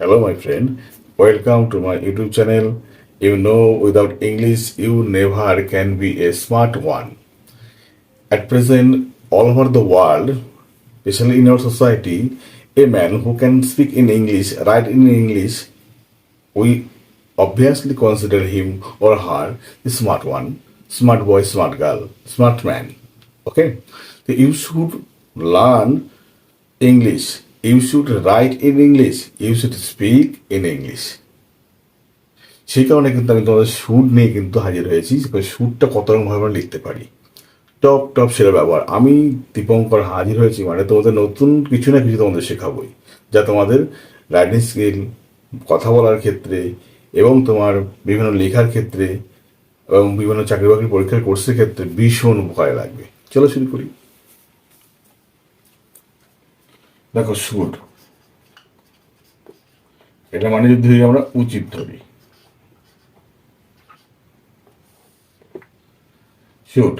Hello, my friend. Welcome to my YouTube channel. You know, without English, you never can be a smart one. At present, all over the world, especially in our society, a man who can speak in English, write in English, we obviously consider him or her the smart one, smart boy, smart girl, smart man. Okay? So you should learn English. You should write in English. You should speak in English. সেই কারণে কিন্তু আমি তোমাদের সুর নিয়ে কিন্তু হাজির হয়েছি। সুরটা কত রকমভাবে আমরা লিখতে পারি। টপ টপ সেরা ব্যবহার। আমি দীপঙ্কর হাজির হয়েছি মানে তোমাদের নতুন কিছু না কিছু তোমাদের শেখাবই। যা তোমাদের রাইটিং স্কিল কথা বলার ক্ষেত্রে এবং তোমার বিভিন্ন লেখার ক্ষেত্রে এবং বিভিন্ন চাকরি বাকরি পরীক্ষার কোর্সের ক্ষেত্রে ভীষণ উপকারে লাগবে। চলো শুরু করি। দেখো সুর এটা মানে যদি আমরা উচিত ধরি। শুট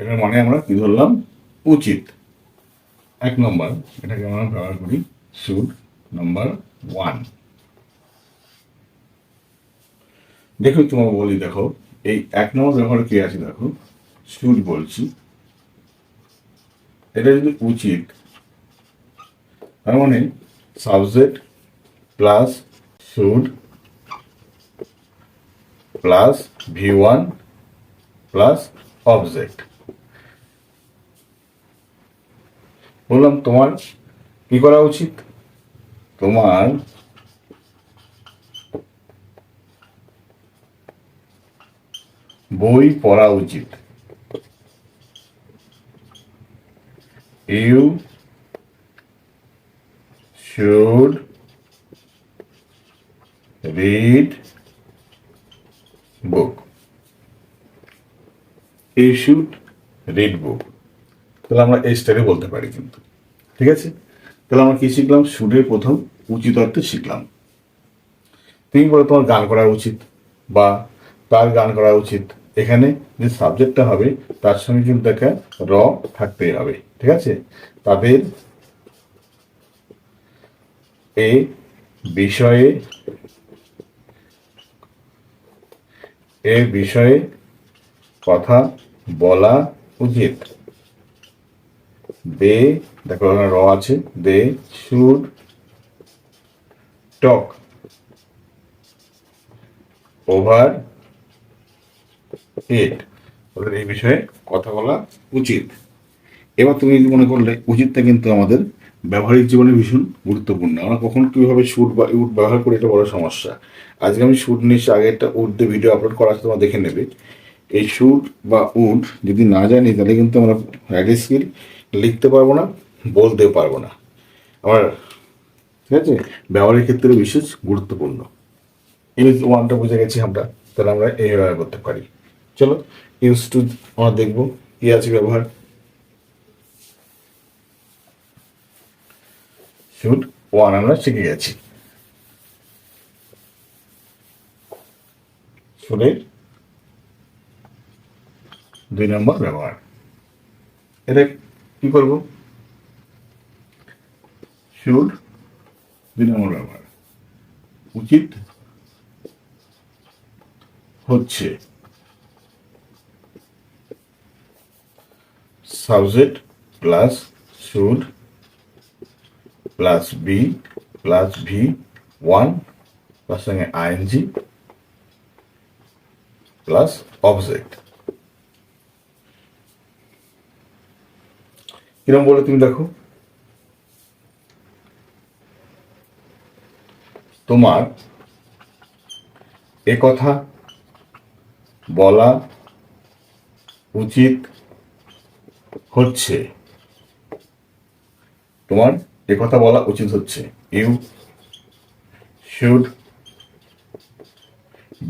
এটার মানে আমরা কি ধরলাম? উচিত। এক নম্বর, এটাকে আমরা ব্যবহার করি শুট নাম্বার ওয়ান। দেখো তোমার বলি, দেখো, এই এক নম্বর ব্যবহার কি আছে দেখো? শুট বলছি। এটা যদি উচিত তার মানে subject plus should plus V one plus object. বললাম, তোমার কি করা উচিত? তোমার বই পড়া উচিত। You should read book you should read book তাহলে আমরা এই স্টাইলে বলতে পারি কিন্তু। ঠিক আছে? তাহলে আমরা কি শিখলাম? শুডের প্রথম উচিত অর্থে শিখলাম। তুমি বলে তোমার গান করা উচিত বা তার গান করা উচিত। এখানে যে সাবজেক্টটা হবে, তার সঙ্গে কিন্তু একটা র থাকতেই হবে। ঠিক আছে? তাদের এ বিষয়ে এ বিষয়ে কথা বলা উচিত। দে, দেখো ওখানে র আছে, দে শুড টক ওভার ইট। ওদের এই বিষয়ে কথা বলা উচিত। এবার তুমি যদি মনে করলে, উচিতটা কিন্তু আমাদের ব্যবহারিক জীবনে ভীষণ গুরুত্বপূর্ণ। আমরা কখন কীভাবে সুট বা উট ব্যবহার করি এটা বড় সমস্যা। আজকে আমি সুট নিয়ে আগে একটা উট দিয়ে ভিডিও আপলোড করা আছে তোমরা দেখে নেবে। এই সুট বা উট যদি না জানি, তাহলে কিন্তু আমরা রাইটিং স্কিল লিখতে পারব না, বলতেও পারব না। আমার, ঠিক আছে? ব্যবহারের ক্ষেত্রে বিশেষ গুরুত্বপূর্ণ। ইউজ ওয়ানটা বুঝে গেছি আমরা, তাহলে আমরা এই ব্যবহার করতে পারি। চলো ইউজ টু আমরা দেখব কি আছে ব্যবহার। শুড ওয়ান আমরা শিখে গেছি। শুডের দুই নম্বর ব্যবহার। এটা কি করব? শুড দুই নম্বর ব্যবহার। উচিত হচ্ছে subject plus should plus be plus V one তার সঙ্গে আইএনজি প্লাস অবজেক্ট কিরম বলে তুমি দেখো? তোমার এ কথা বলা উচিত হচ্ছে। তোমার কথা বলা উচিত হচ্ছে। You should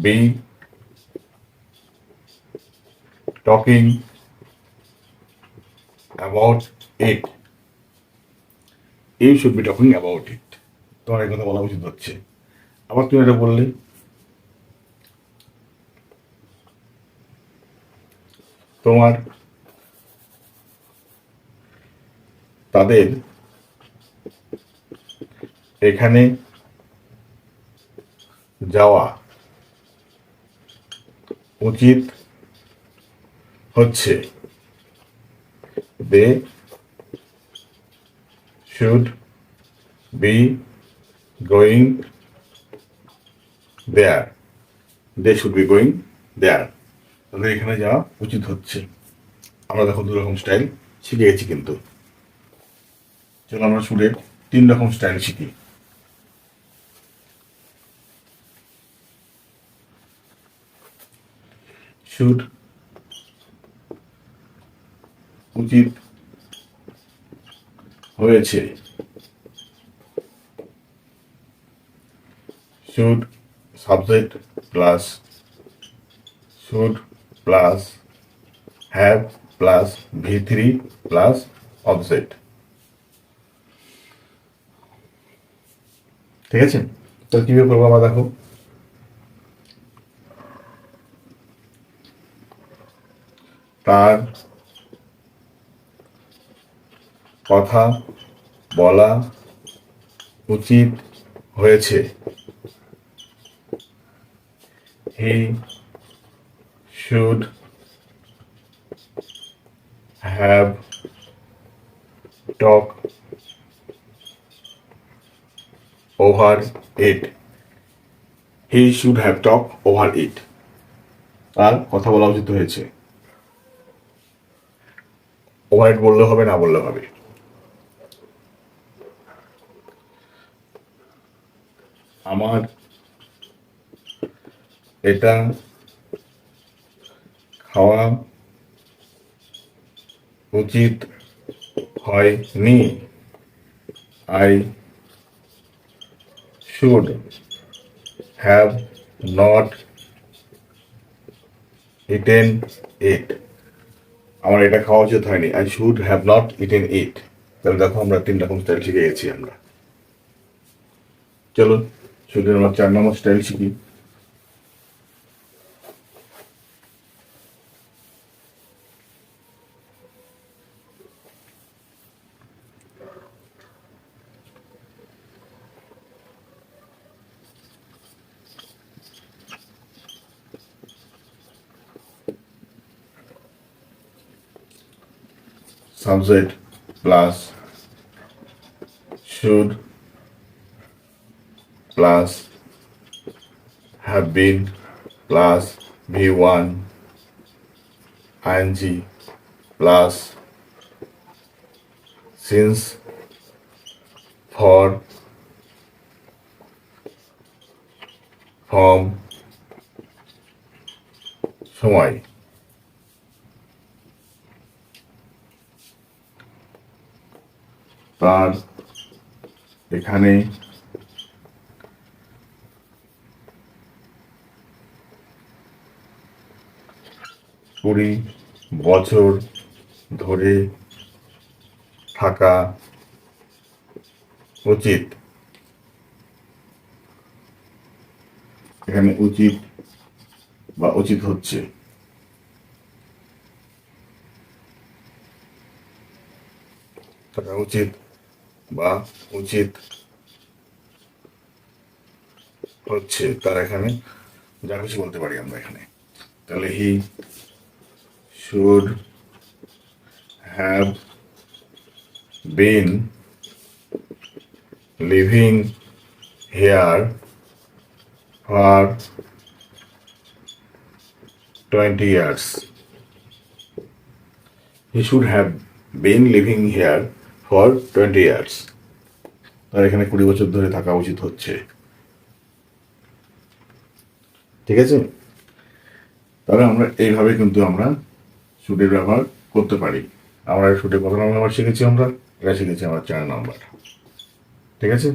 be talking about it you should be talking about it তোমার এই কথা বলা উচিত হচ্ছে। আবার তুমি এটা বললে, তোমার, তাদের এখানে যাওয়া উচিত হচ্ছে they should be going there they should be going there তাদের এখানে যাওয়া উচিত হচ্ছে। আমরা দেখো দু রকম স্টাইল শিখে গেছি কিন্তু। চলো আমরা সুরের তিন রকম স্টাইল শিখি। শুড উচিত হয়েছে। Should subject plus should plus have plus V three plus object ঠিক আছে? তো কীভাবে করব আমরা দেখো? তার কথা বলা উচিত হয়েছে। He should have talk over it he should have talk over it তার কথা বলা উচিত হয়েছে। ওভার ইট বললে হবে, না বললে হবে। আমার এটা খাওয়া উচিত হয়নি। I should have not eaten it আমার এটা খাওয়া উচিত হয়নি. I should have not eaten it তাহলে দেখো আমরা তিন রকম স্টাইল শিখে গেছি আমরা। চলুন, শুধু আমরা চার নম্বর স্টাইল শিখি। subject plus should plus have been plus v1 ing plus since for from সময় তার এখানে কুড়ি বছর ধরে থাকা উচিত। এখানে উচিত বা উচিত হচ্ছে। থাকা উচিত। বা উচিত হচ্ছে তার এখানে যা কিছু বলতে পারি আমরা এখানে। তাহলে he should have been living here for twenty years he should have been living here for twenty years তার এখানে কুড়ি বছর ধরে থাকা উচিত হচ্ছে। ঠিক আছে? তাহলে আমরা এইভাবে কিন্তু আমরা শুটের ব্যবহার করতে পারি। আমরা শুটে কত নাম্বার শিখেছি আমরা, এটা শিখেছি আমরা চার নম্বর ঠিক আছে?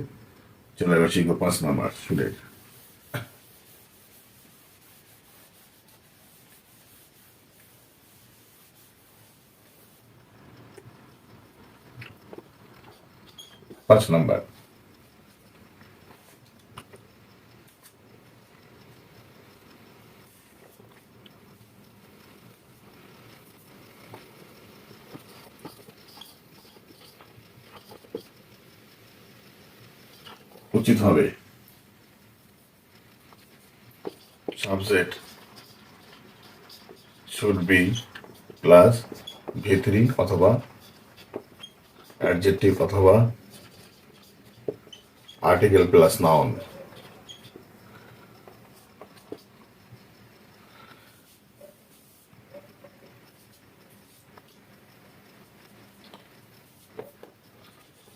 চলো এবার শিখব পাঁচ নম্বর শুটের পাঁচ নাম্বার। উচিত হবে। Subject should be plus V three অথবা অ্যাডজেক্টিভ অথবা আর্টিকেল প্লাস নাউন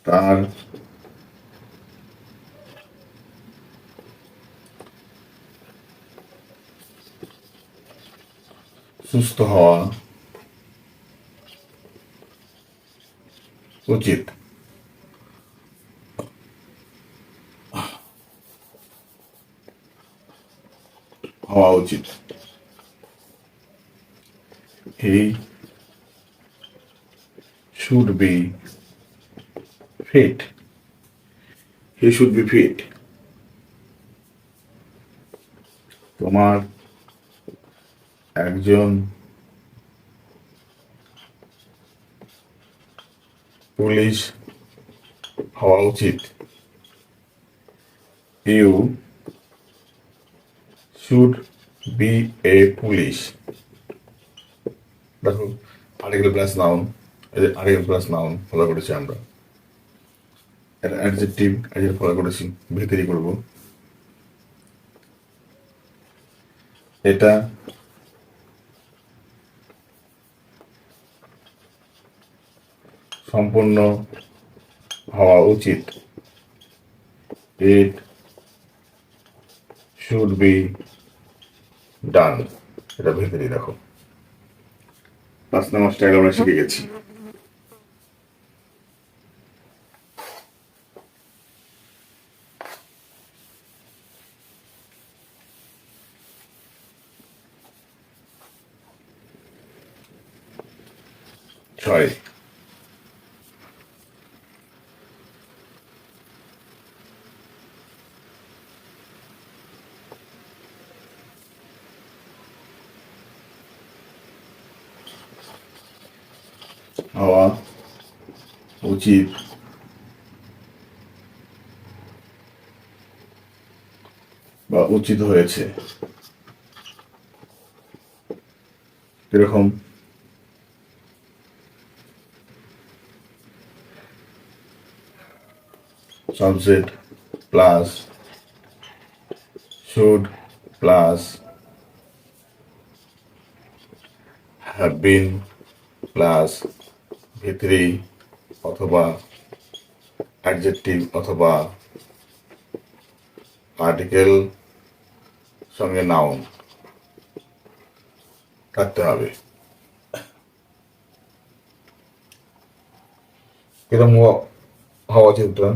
তার সুস্থ হওয়া উচিত হওয়া উচিত he should be fit he should be fit তোমার একজন পুলিশ হওয়া উচিত। You should be a police দেখো আর্টিকেল প্লাস নাউন এই আর্টিকেল প্লাস নাউন ফলো করেছি আমরা। এটা অ্যাডজেক্টিভ অ্যাডজেক্টিভ ফলো করেছি ভিতরি করব। এটা সম্পূর্ণ হওয়া উচিত। ইট শুড বি ডান এটা ভেতরে দেখো। পাঁচ নাম্বার স্টাইল আমরা শিখে গেছি। ছয় হওয়া উচিত বা উচিত হয়েছে। এরকম subject plus should plus have been plus V three অথবা অ্যাডজেক্টিভ অথবা আর্টিকেল সঙ্গে নাউন থাকতে হবে কিরম হওয়া হওয়া উচিত ওটা?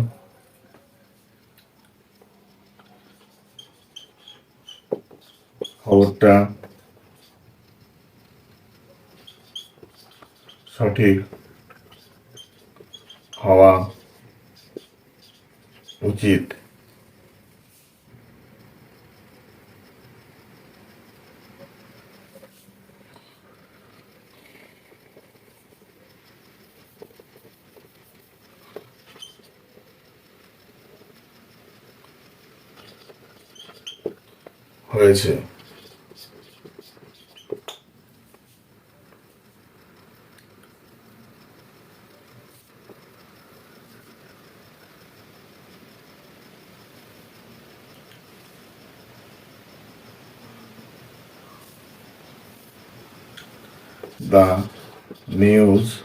খবরটা সঠিক হওয়া উচিত হয়েছে the news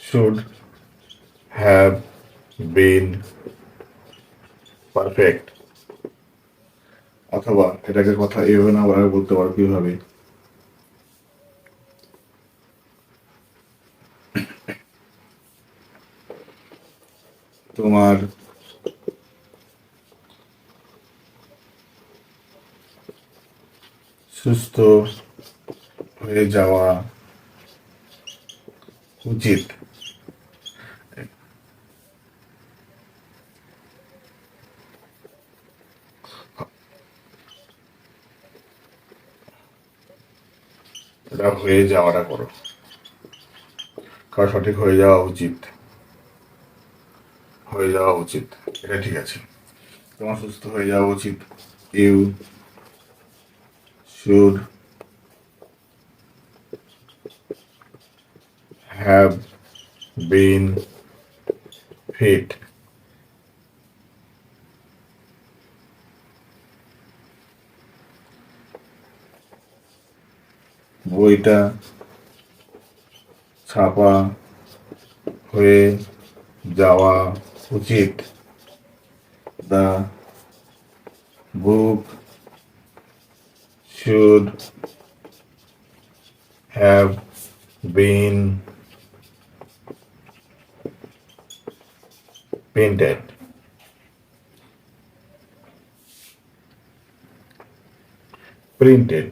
should have been perfect অথবা এটাকে কথা এভাবে না বলে বলতে পারো কীভাবে তোমার সুস্থ হয়ে যাওয়া উচিত। এটা হয়ে যাওয়াটা করো। কারণ সঠিক হয়ে যাওয়া উচিত। হয়ে যাওয়া উচিত। এটা ঠিক আছে। তোমার সুস্থ হয়ে যাওয়া উচিত। You should have been fit বইটা ছাপা হয়ে যাওয়া উচিত। The book should have been printed. Printed.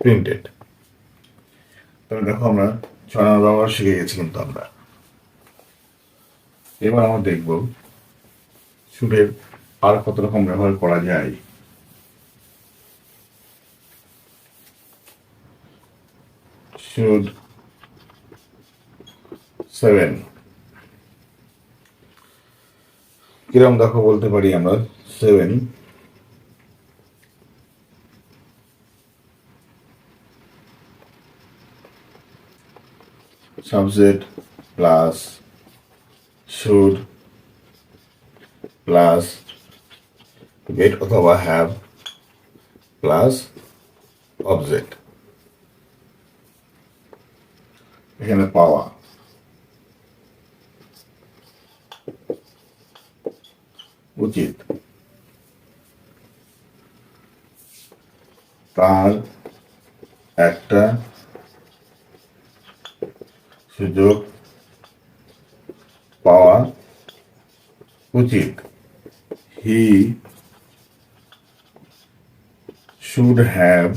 Printed তবে দেখো আমরা নম্বর ব্যবহার শিখে গেছি কিন্তু আমরা। এবার আমরা দেখব সুরের আর কত রকম ব্যবহার করা যায়? শুড সেভেন কিরম দেখো বলতে পারি আমরা? Seven subject plus should plus get অথবা have plus object. এখানে পাওয়া উচিত তার একটা সুযোগ পাওয়া উচিত he should have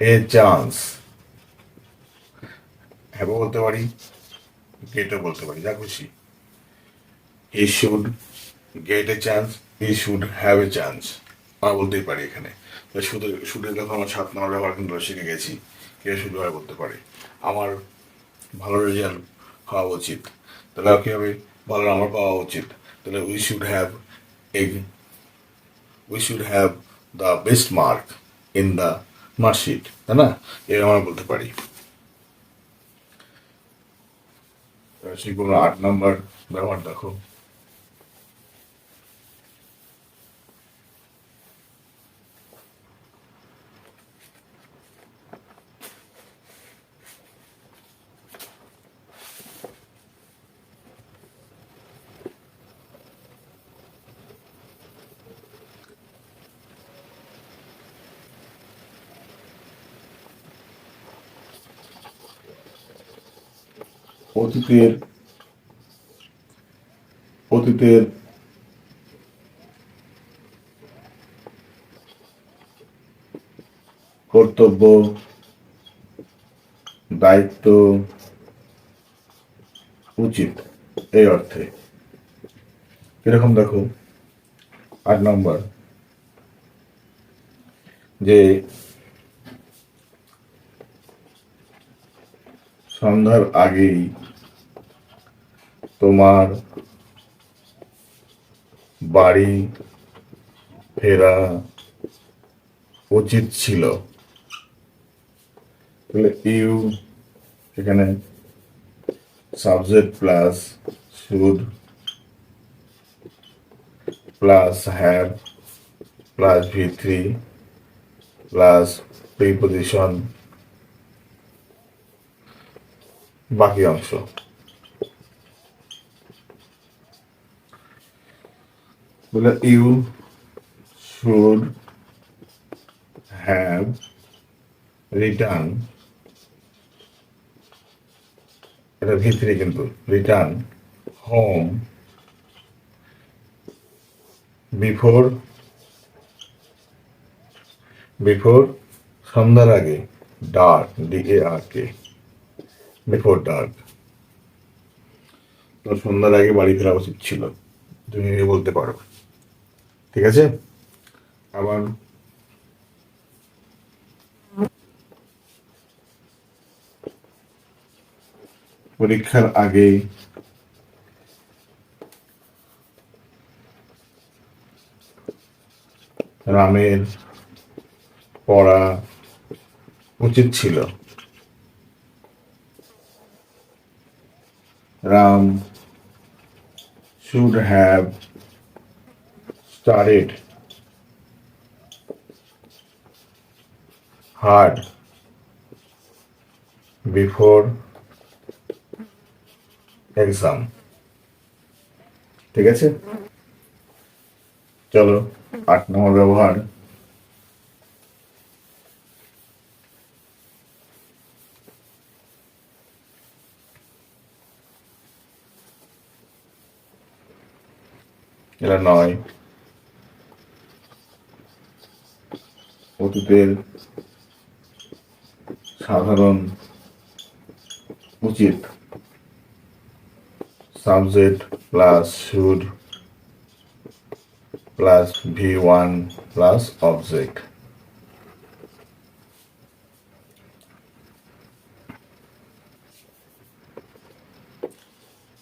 a chance have বলতে পারি? গেটও বলতে পারি, যা খুশি। He should get a chance he should have a chance আমরা বলতেই পারি এখানে। শুধু শুধু কথা আমার সাত নম্বর ব্যবহার, কিন্তু শিখে গেছি। কে শুধু হয় বলতে পারে? আমার ভালো রেজাল্ট হওয়া উচিত। তাহলে কি হবে? ভালো নাম্বার পাওয়া উচিত। তাহলে we should have a we should have the best mark in the marksheet তাই না এর আমরা বলতে পারি শিখব আমরা আট নম্বর ব্যবহার দেখো অতীতের অতীতের কর্তব্য দায়িত্ব উচিত এই অর্থে। এরকম দেখো আট নম্বর যে সন্ধ্যার আগেই তোমার বাড়ি ফেরা উচিত ছিল। তাহলে ইউ এখানে subject plus should plus have plus V three plus preposition বাকি অংশ। বলে ইউ শুড হ্যাভ রিটার্ন এটা ভিতরে কিন্তু রিটার্ন হোম বিফোর বিফোর সন্ধ্যার আগে dark D A R K before dark তো সন্ধ্যার আগে বাড়ি ফেরা উচিত ছিল। তুমি বলতে পারো। ঠিক আছে? আবার পরীক্ষার আগে রামের পড়া উচিত ছিল। Ram should have studied hard before exam. ঠিক আছে? চলো আট নম্বর ব্যবহার। এটা নয়। অতীতের সাধারণ উচিত। Subject plus should plus V one plus object.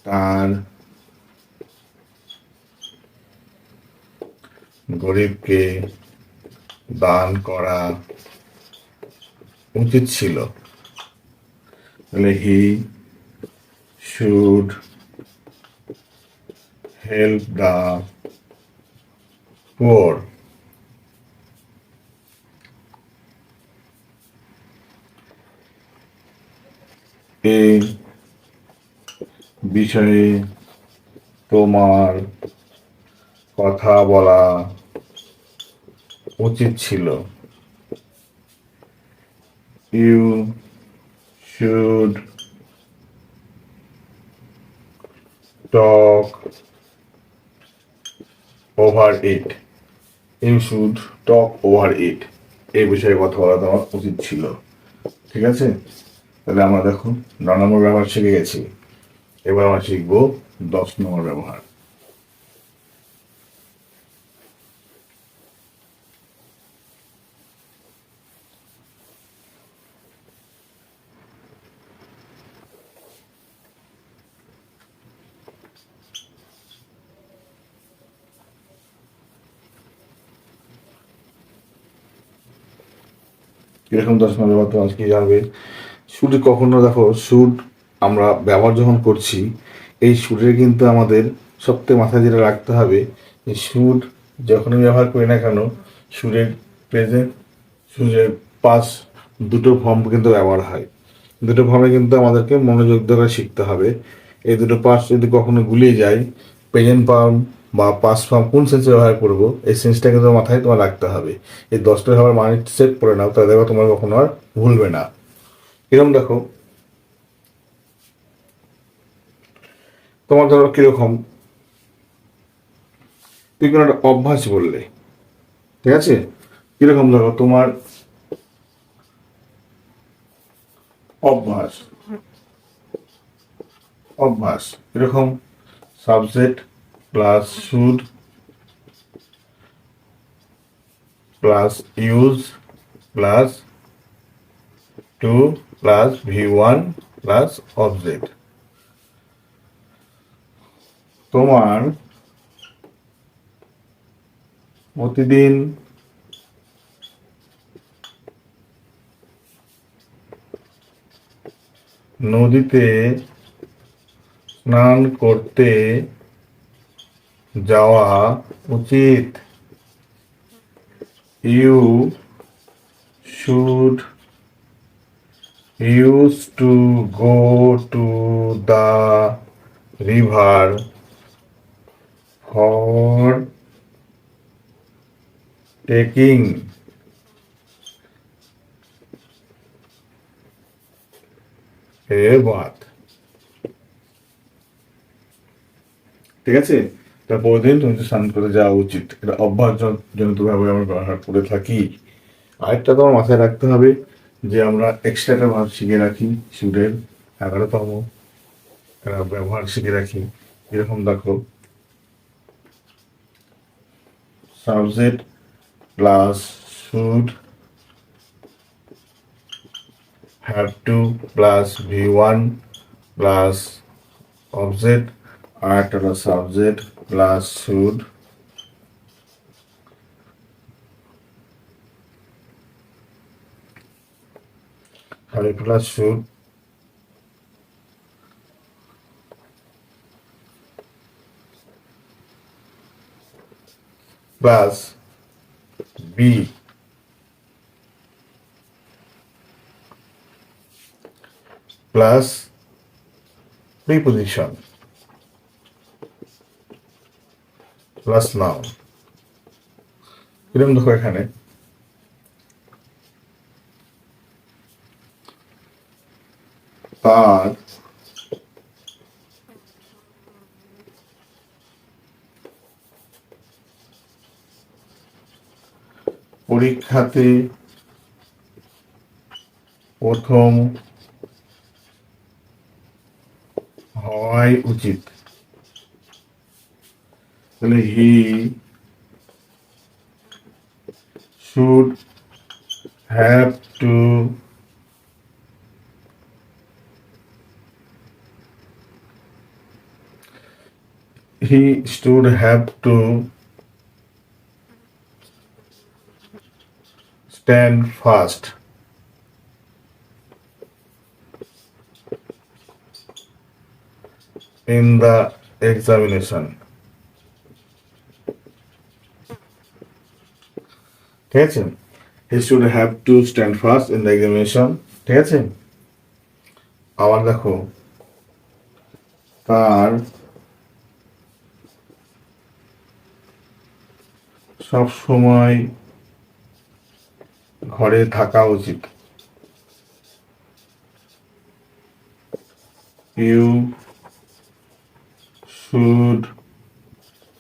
তার গরিবকে দান করা উচিত ছিল। তাহলে he should help the poor এই বিষয়ে তোমার কথা বলা উচিত ছিল। You should talk over it you should talk over it এই বিষয়ে কথা বলা তোমার উচিত ছিল। ঠিক আছে? তাহলে আমরা দেখো, ন নম্বর ব্যবহার শিখে গেছি। এবার আমরা শিখব দশ নম্বর ব্যবহার। কীরকম দশ নম্বর ব্যবহার তোমার কি জানবে? সুর কখনো দেখো সুর আমরা ব্যবহার যখন করছি, এই সুরের কিন্তু আমাদের সবথেকে মাথায় যেটা রাখতে হবে, যে সুর যখনই ব্যবহার করি না কেন সুরের প্রেজেন্ট সুরের পাস দুটো ফর্ম কিন্তু ব্যবহার হয়। দুটো ফর্মে কিন্তু আমাদেরকে মনোযোগ দ্বারা শিখতে হবে। এই দুটো পাস যদি কখনো গুলিয়ে যায় প্রেজেন্ট ফর্ম বা পাস ফর্ম কোন সেন্সে ব্যবহার করব, এই সেন্সটা কিন্তু মাথায় তোমার রাখতে হবে। এই দশটা ব্যবহার মানে সেট করে নাও, তাহলে দেখো তোমার কখনো আর ভুলবে না। এরকম দেখো। তোমার ধরো কীরকম? তুই কোনো একটা অভ্যাস বললে, ঠিক আছে? কীরকম দেখো তোমার অভ্যাস অভ্যাস, এরকম subject plus should plus use plus to plus V one plus object তোমার প্রতিদিন নদীতে স্নান করতে যাওয়া উচিত। You should use to go to the river for taking a bath. ঠিক আছে? তারপর দিন তুমি তো স্নান করে যাওয়া উচিত। এটা অভ্যাসজনিত ভাবে আমরা ব্যবহার করে থাকি। আরেকটা তোমার মাথায় রাখতে হবে যে আমরা এক্সট্রাটা ভাব শিখে রাখি, সুরের এগারোতম। ব্যবহার শিখে রাখি। এরকম দেখো। Subject plus should have to plus v1 plus object আর্ট হলো subject plus should. R plus should. Plus be. Plus preposition. Plus noun এরকম দেখো এখানে। তার পরীক্ষাতে প্রথম হওয়াই উচিত। তাহলে he should have to he should have to stand fast in the examination ঠিক আছে? He should have to stand first in the examination ঠিক আছে? আবার দেখো। তার সব সময় ঘরে থাকা উচিত। You should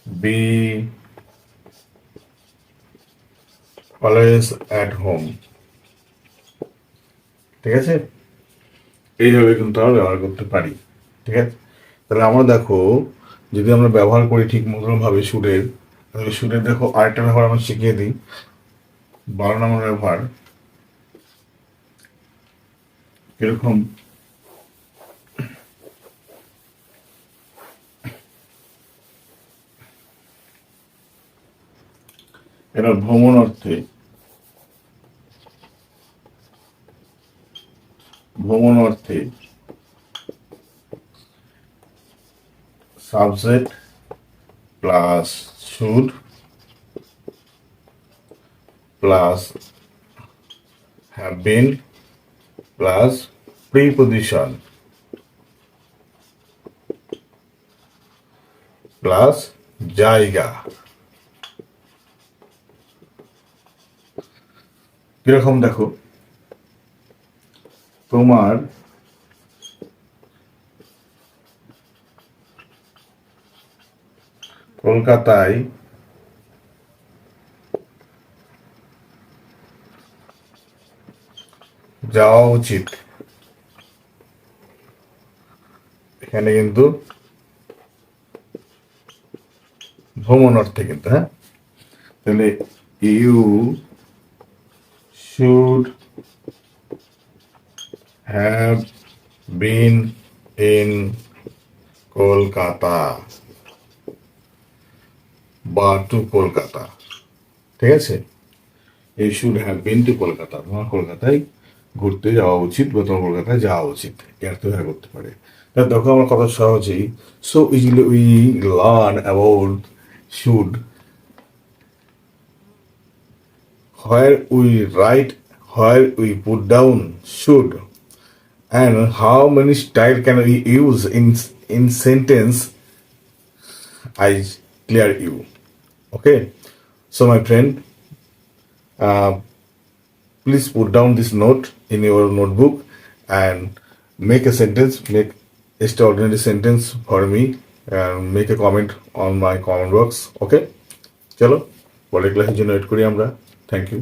be always at home ঠিক আছে? এইভাবে কিন্তু আমরা ব্যবহার করতে পারি। ঠিক আছে? তাহলে আমরা দেখো, যদি আমরা ব্যবহার করি ঠিক মতনভাবে সুরের তাহলে সুরের দেখো আরেকটা ব্যবহার আমরা শিখিয়ে দিই। বারো নম্বর ব্যবহার। এরকম। এরা ভ্রমণ অর্থে ভ্রমণ অর্থে subject plus should plus have been plus preposition plus জায়গা। কীরকম দেখো? তোমার কলকাতায় যাওয়া উচিত। এখানে কিন্তু ভ্রমণ অর্থে কিন্তু হ্যাঁ? তাহলে you should have been in Kolkata বা টু কলকাতা ঠিক আছে? এই should have been to Kolkata তোমার কলকাতায় ঘুরতে যাওয়া উচিত বা তোমার কলকাতায় যাওয়া উচিত। এর তো হ্যাঁ করতে পারে। তা দেখো আমার কথা সহজেই। So easily we learn about should where we write, where we put down should, and how many style can we use in in sentence. I clear you. Okay, so my friend, uh, please put down this note in your notebook and make a sentence, make extraordinary sentence for me, and make a comment on my comment box. Okay, চলো পরের ক্লাসের জন্য wait করি আমরা thank you